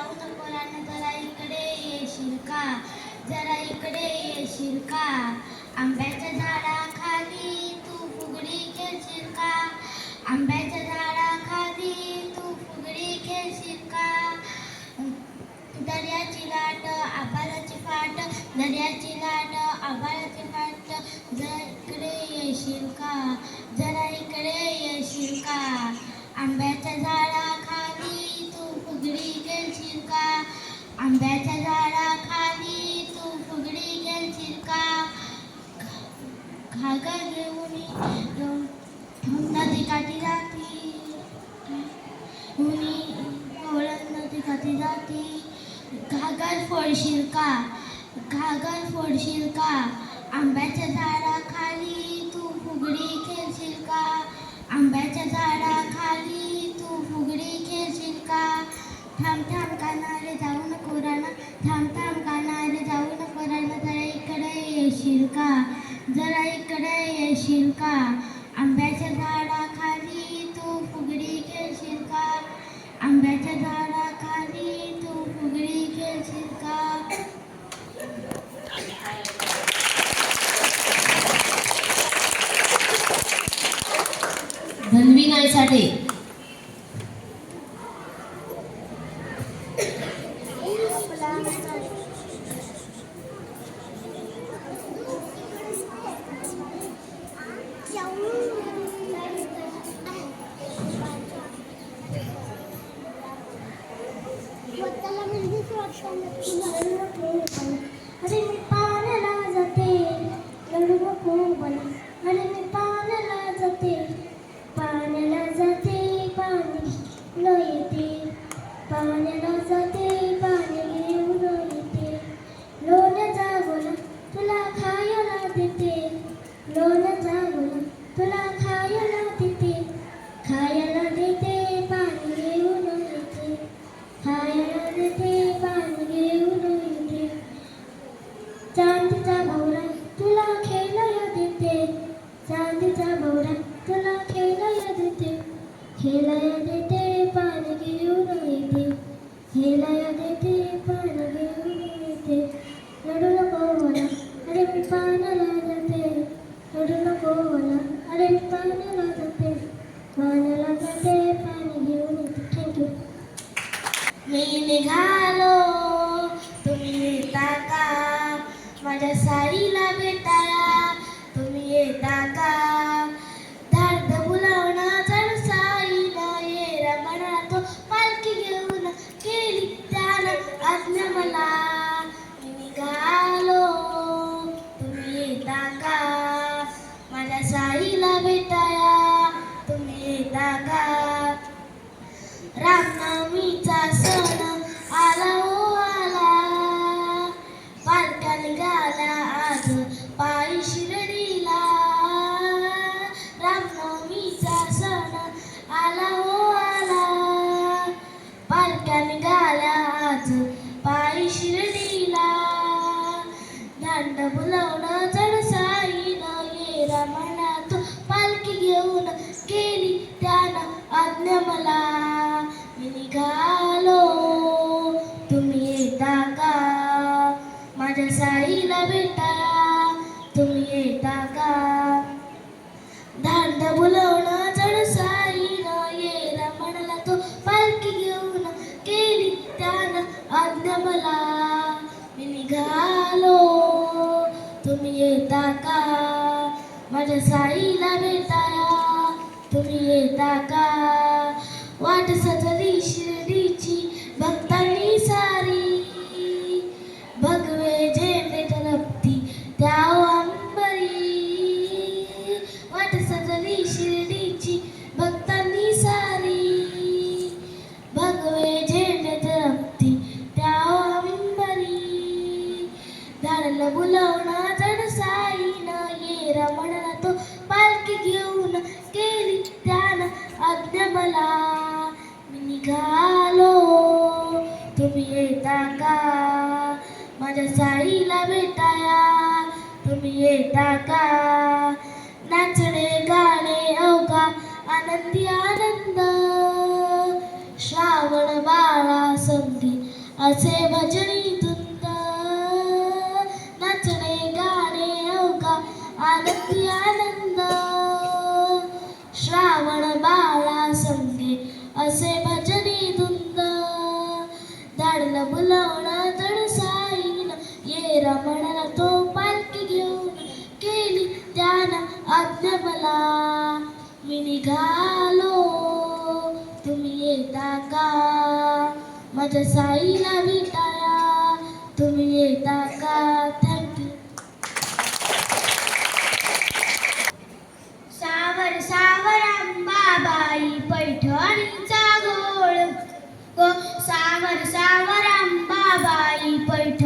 जाऊ नको जरा इकडे येशील का? जरा इकडे येशील का? आंब्याच्या झाडाखाली तू फुगडी खेळशील का? आंब्याच्या झाडा घागर घेऊन नदी काठी जाती उनी ओळख नदी काठी जाती घागर फोडशील का? घागर फोडशील का आंब्याच्या झाडाखाली तू फुगडी खेळशील का? आंब्याच्या झाडाखाली तू फुगडी खेळशील का थांब थांब कानारे जाऊ नको राणा. थांब थांब कानारे जाऊ नको राणा. जरा इकडे येशील का? जरा इकडे येशील का? आंब्याच्या झाडाखाली तू फुगडी खेळशील का? आंब्याच्या झाडाखाली तू फुगडी खेळशील का? धन्वी साठी येता का? माझ्या साईला भेटाया तुम्ही येता का? वाट सजली शिर्डीची भक्तांनी सारी. भगवे झेंडे झलपती त्या अंबरी. वाट सजली शिर्डीची भक्तांनी सारी. भगवे झेंडे झलपती त्या अंबरी. धाडलं बुलवणं ये रमणला तो पालखी घेऊन केली ध्यान आज्ञा मला मी निघालो तुम्ही येता का? माझ्या साईला भेटाया तुम्ही येता का? नाचणे गाणे अवघा आनंदी आनंद. श्रावण बाळा संधी असे भजनी माझ्या साईला भेटाया. तुम्ही येता का? थँक्यू सावर सावर अंबाबाई पैठणीचा गोळ. गो सावर सावर अंबाबाई पैठ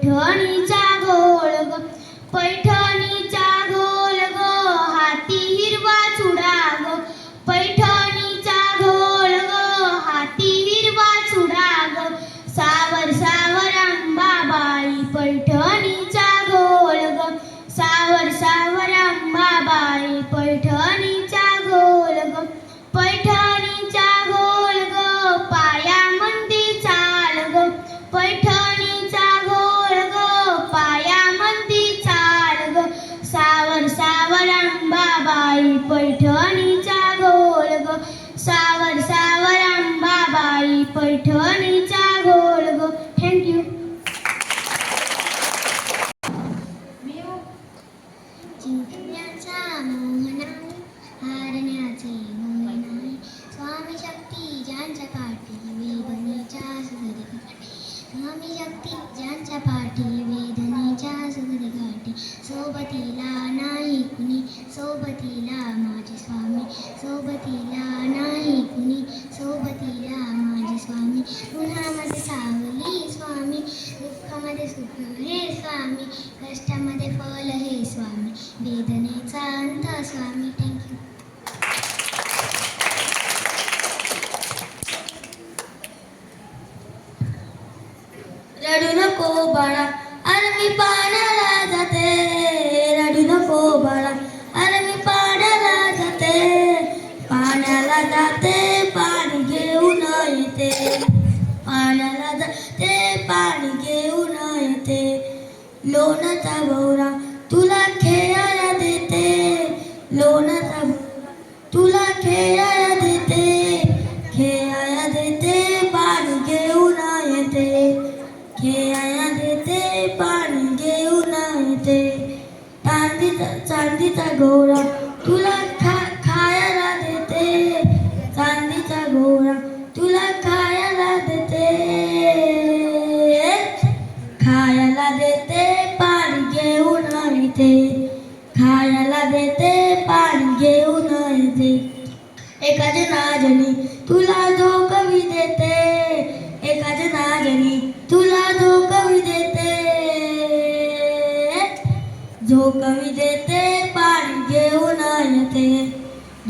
turn each be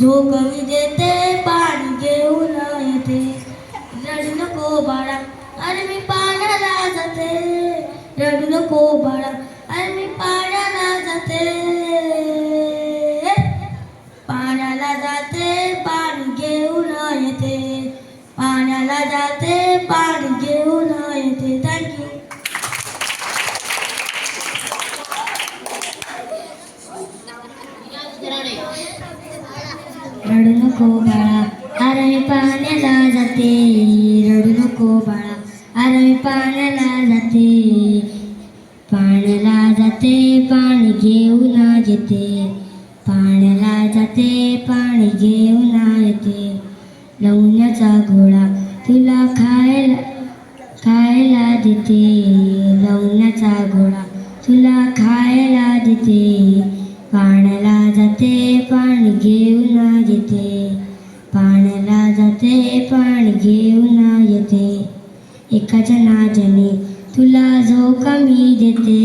झोकवी देते पाणी घेऊन येते. रडू नको बाळा अरे मी पाण्याला जाते. रडू नको बाळा अरे मी पाण्याला जाते. पाण्याला जाते पाणी घेऊन येते. पाण्याला जाते पाणी नको बाळा. अरे पाण्याला जाते. रडू नको बाळा. अरे पाण्याला जाते. पाण्याला जाते पाणी घेऊन येते. पाण्याला जाते पाणी घेऊन येते. लवण्याचा घोडा तुला खायला खायला देते. लवण्याचा घोडा तुला खायला देते. पाण्याला जाते पाणी घेऊन येते. जाते पाणी घेऊन येते. एका जनाजनी तुला झोका मी देते.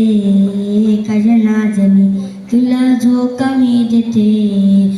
एका जनाजनी तुला झोका मी देते.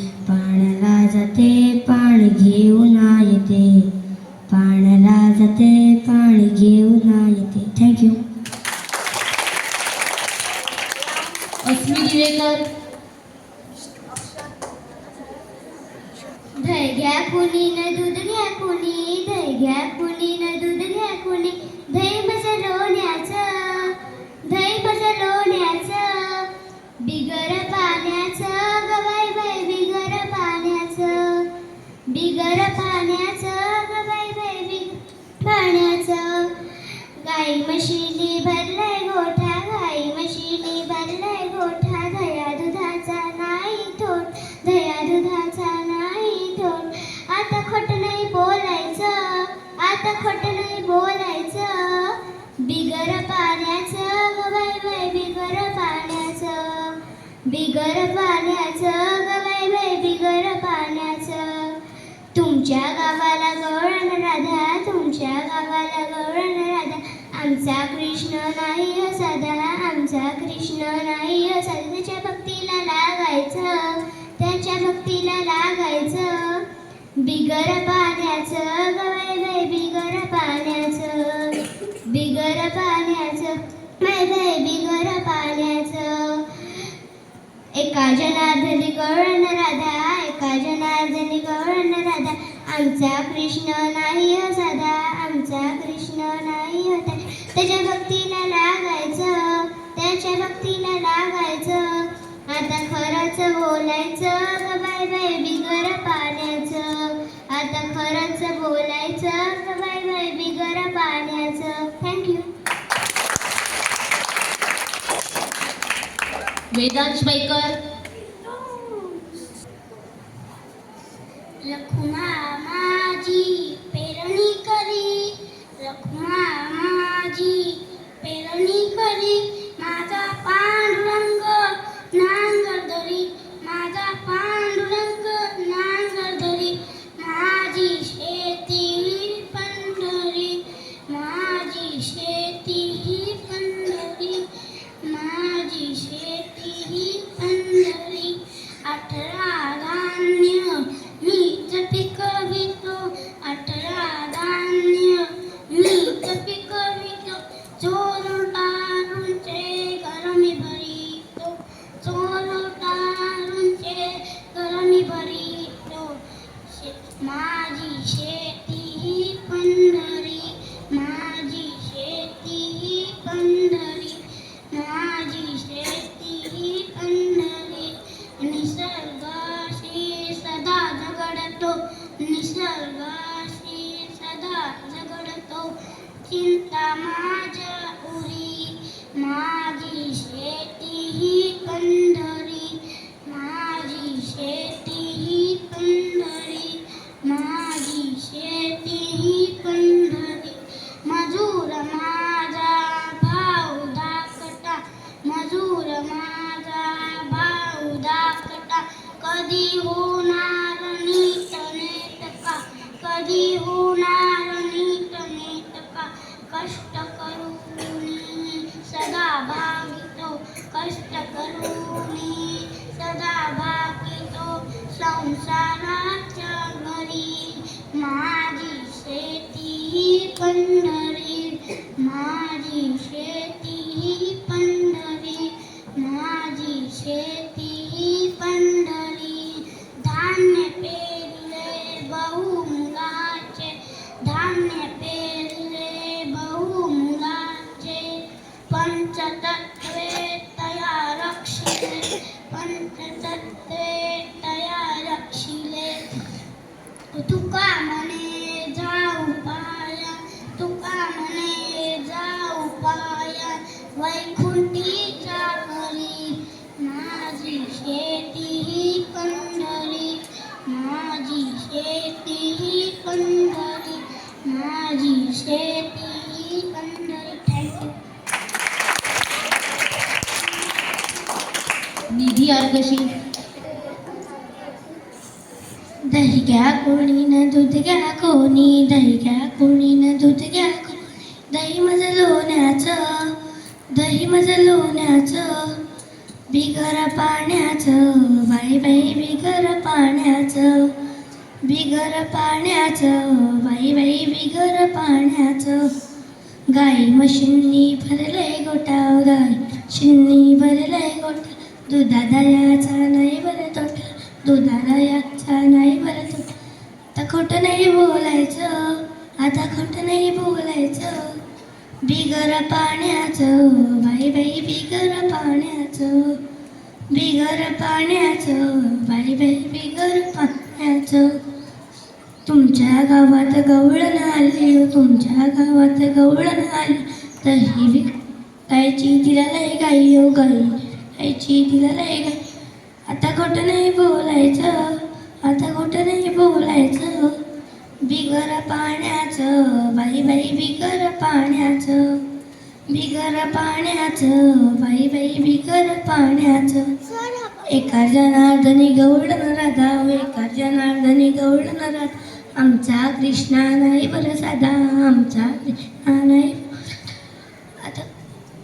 आमचा कृष्ण नाही हो आमचा कृष्ण नाही हो त्याच्या भक्तीला लागायचं त्याच्या भक्तीला लागायचं. बिगर पाण्याचं गवाय बाई बिगर पाण्याचं बिगर पाण्याचं माय बाई बिगर पाण्याचं. एका जनार्दनी गवळण राधा एका जनार्दनी गवळण राधा आमचा कृष्ण नाही साधा आमचा कृष्ण त्याच्या भक्तीला लागायचं त्याच्या भक्तीला लागायचं. आता खरंच बोलायचं ग बाय बाय बिगर पाण्याचं? आता खरंच बोलायचं ग बाय बाय बिगर पाण्याचं? थँक्यू वेदांश बैकर लखुमा माझी पेरणी करी. लखुमा माझी पेरणी करी माझी शेती निधी अर्गशी दही घ्या कोणी न दूध घ्या कोणी? दही घ्या कोणी न दूध घ्या दही माझं लोण्याचं दही माझं लोण्याचं बिगर पाण्याचं बाई बाई बिगर पाण्याचं बिगर पाण्याचं बाई बाई बिगर पाण्याचं. गाई म्हशींनी भरले गोटा गाई शिन्नी भरले गोटा दुधादायाचा नाही बरं तोटा दुधादायाचा नाही बरं तोटा आता खोटं नाही बोलायचं. आता खोटं नाही बोलायचं. बिगर पाण्याचं. बाई बाई बिगर पाण्याचं. बिगर पाण्याचं. बाई बाई बिगर पाण्याचं. तुमच्या गावात गवळण आले तुमच्या गावात गवळण आली तरी विकायची गायची तिला नाही गाई हो गाई. आईची तिला नाही गाई आता खोटं नाही बोलायचं आता खोटं नाही बोलायचं. बिगर पाण्याचं बाई बाई बिगर पाण्याचं. बिगर पाण्याचं बाई बाई बिगर पाण्याचं. एका जनार्दनी गवळण राधा एका जनार्दनी गौड राधा आमचा कृष्णा नाही बरं साधा आमचा कृष्णा नाही. आता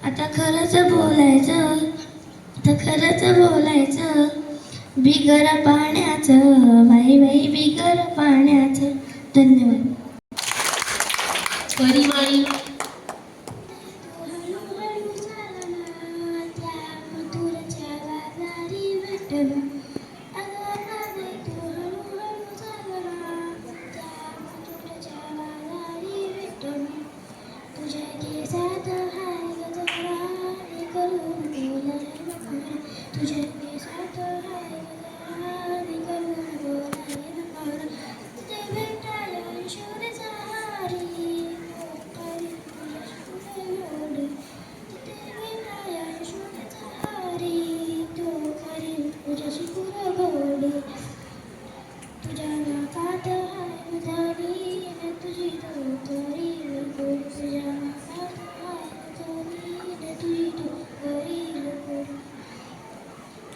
आता खरंच बोलायचं. आता खरंच बोलायचं बिगर पाण्याचं बाई बाई बिगर पाण्याचं. धन्यवाद. परिमाणी